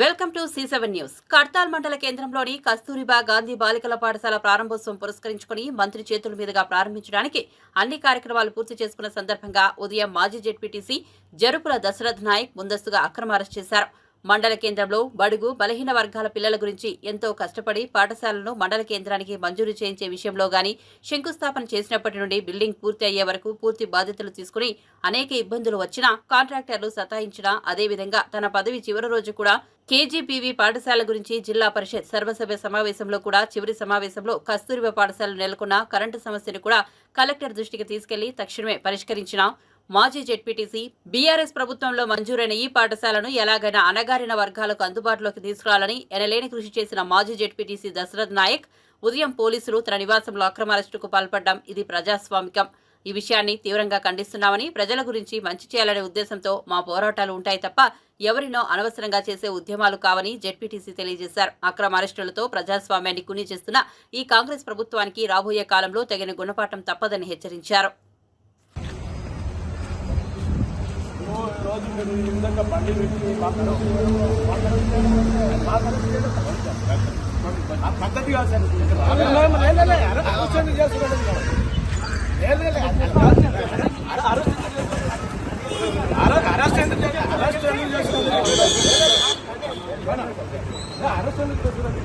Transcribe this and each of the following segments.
Welcome to C seven news. Kadthal మండల కేంద్రంలోని కస్తూరిబా గాంధీ బాలికల పాఠశాల ప్రారంభోత్సవం పురస్కరించుకుని మంత్రి చేతుల మీదుగా ప్రారంభించడానికి అన్ని కార్యక్రమాలు పూర్తి చేసుకున్న సందర్భంగా ఉదయం మాజీ జెడ్పీటీసీ జరుపుల దశరథ్ నాయక్ ముందస్తుగా అక్రమ అరెస్ట్ చేశారు. మండల కేంద్రంలో బడుగు బలహీన వర్గాల పిల్లల గురించి ఎంతో కష్టపడి పాఠశాలను మండల కేంద్రానికి మంజూరు చేయించే విషయంలో గాని శంకుస్థాపన చేసినప్పటి నుండి బిల్డింగ్ పూర్తి అయ్యే వరకు పూర్తి బాధ్యతలు తీసుకుని అనేక ఇబ్బందులు వచ్చినా కాంట్రాక్టర్లు సతాయించినా అదేవిధంగా తన పదవి చివరి రోజు కూడా కేజీపీవీ పాఠశాల గురించి జిల్లా పరిషత్ సర్వసభ్య సమావేశంలో కూడా చివరి సమావేశంలో కస్తూరిబా పాఠశాల నెలకొన్న కరెంటు సమస్యను కూడా కలెక్టర్ దృష్టికి తీసుకెళ్ళి తక్షణమే పరిష్కరించిన మాజీ జెడ్పీటీసీ బీఆర్ఎస్ ప్రభుత్వంలో మంజూరైన ఈ పాఠశాలను ఎలాగైనా అణగారిన వర్గాలకు అందుబాటులోకి తీసుకురావాలని ఎనలేని కృషి చేసిన మాజీ జెడ్పీటీసీ దశరథ్ నాయక్ ఉదయం పోలీసులు తన నివాసంలో అక్రమ అరెస్టుకు పాల్పడ్డం ఇది ప్రజాస్వామికం. ఈ విషయాన్ని తీవ్రంగా ఖండిస్తున్నామని ప్రజల గురించి మంచి చేయాలనే ఉద్దేశంతో మా పోరాటాలు ఉంటాయి తప్ప ఎవరినో అనవసరంగా చేసే ఉద్యమాలు కావని జెడ్పీటీసీ తెలియజేశారు. అక్రమ అరెస్టులతో ప్రజాస్వామ్యాన్ని కుని చేస్తున్న ఈ కాంగ్రెస్ ప్రభుత్వానికి రాబోయే కాలంలో తగిన గుణపాఠం తప్పదని హెచ్చరించారు. రోజు మీరు ఈ విధంగా బండి పెట్టి మాట్లాడు పద్ధతి కాదు సార్ లేదు, లేదు, అరెస్ట్ ఎందుకు అరెస్ట్ ఎందుకు చేస్తున్నాడు? అరెస్ట్ ఎందుకు చేస్తున్నాడు?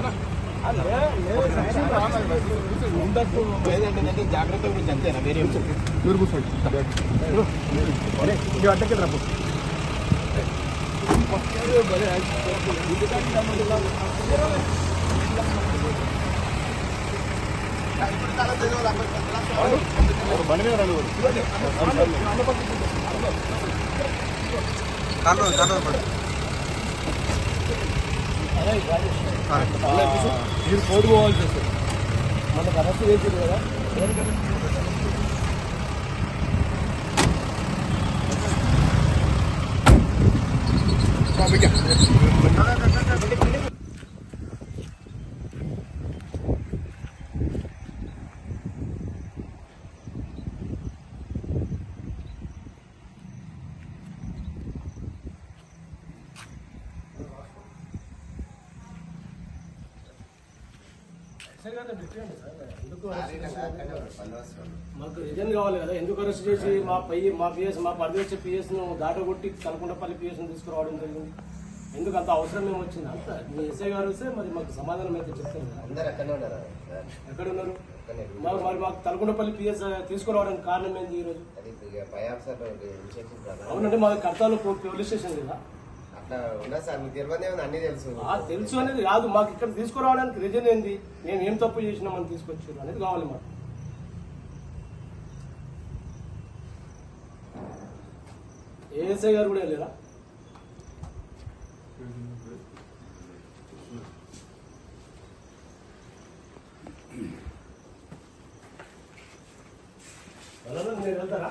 అరెస్ట్ ఎందుకు చేస్తున్నాడు? ఏ, అరెస్ట్ ఎందుకు చేస్తున్నాడు? ఏ, ఉండకు జాగ్రత్త గురించి అంతేనా వేరే మీరు కూర్చోండి అడ్డకి రాబో బండి మీద రండి మీరు కోర్టు పోవాల్సి వస్తుంది మనకు అరెస్ట్ చేసింది కదా మాకు రిజన్ కావాలి కదా. ఎందుకు అరెస్ట్ చేసి మా పై మా పిఎస్ మా పర్యవేక్ష పిఎస్ను దాటగొట్టి కలకుండపల్లి పిఎస్ను తీసుకురావడం జరిగింది? ఎందుకు అంత అవసరం ఏమి వచ్చింది? అంత మీ ఎస్ఐ గారు వస్తే మరి మాకు సమాధానం అయితే సార్ ఎక్కడ ఉన్నారు? అక్కడనే మరి మాకు తలకుండపల్లి పిఎస్ తీసుకురావడానికి కారణం ఏంది ఈ రోజు అది ఇక పై ఆఫీసర్ ఇన్స్ట్రక్షన్స్ ప్రకారం అవునంటే మాది కర్తాలు పోలీస్ స్టేషన్ కదా. అట్లా ఉన్నా సార్? మీకు తెలియదే ఉంది అన్ని తెలుసు. ఆ తెలుసు అనేది కాదు. మాకు ఇక్కడ తీసుకురావడానికి రీజన్ ఏంది? మేము ఏం తప్పు చేసినామని తీసుకొచ్చారు అనేది కావాలి మాకు. ఏఎస్ఐ గారు కూడా లేరా వెళ్ళరా? మీరు వెళ్తారా?